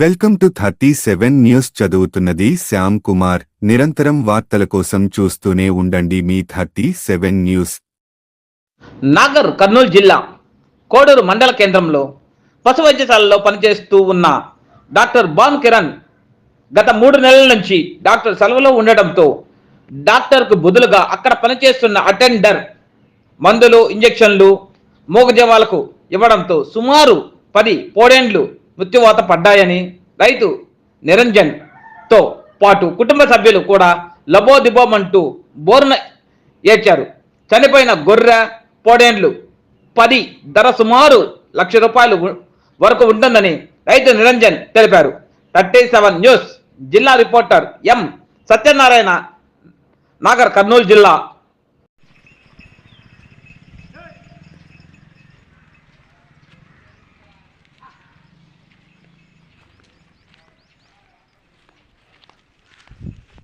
Welcome to thirty seven news చదువుతున్నది శ్యామ్ కుమార్. నిరంతరం వార్తల కోసం చూస్తూనే ఉండండి మీ thirty seven news. Nagar Kurnool జిల్లా కోడూరు మండల కేంద్రంలో పశు వైద్యశాలలో పనిచేస్తూ ఉన్న డాక్టర్ బాన్ కిరణ్ గత మూడు నెలల నుంచి డాక్టర్ సెలవులో ఉండడంతో డాక్టర్కు బదులుగా అక్కడ పనిచేస్తున్న అటెండర్ మందులు ఇంజెక్షన్లు మూగజవాలకు ఇవ్వడంతో సుమారు పది పోడేండ్లు మృత్యువాత పడ్డాయని రైతు నిరంజన్తో పాటు కుటుంబ సభ్యులు కూడా లబోదిబోమంటూ బోరున ఏడ్చారు. చనిపోయిన గొర్రె పోడేండ్లు పది ధర సుమారు లక్ష రూపాయలు వరకు ఉంటుందని రైతు నిరంజన్ తెలిపారు. థర్టీ సెవెన్ న్యూస్ జిల్లా రిపోర్టర్ ఎం సత్యనారాయణ నాగర్ కర్నూలు జిల్లా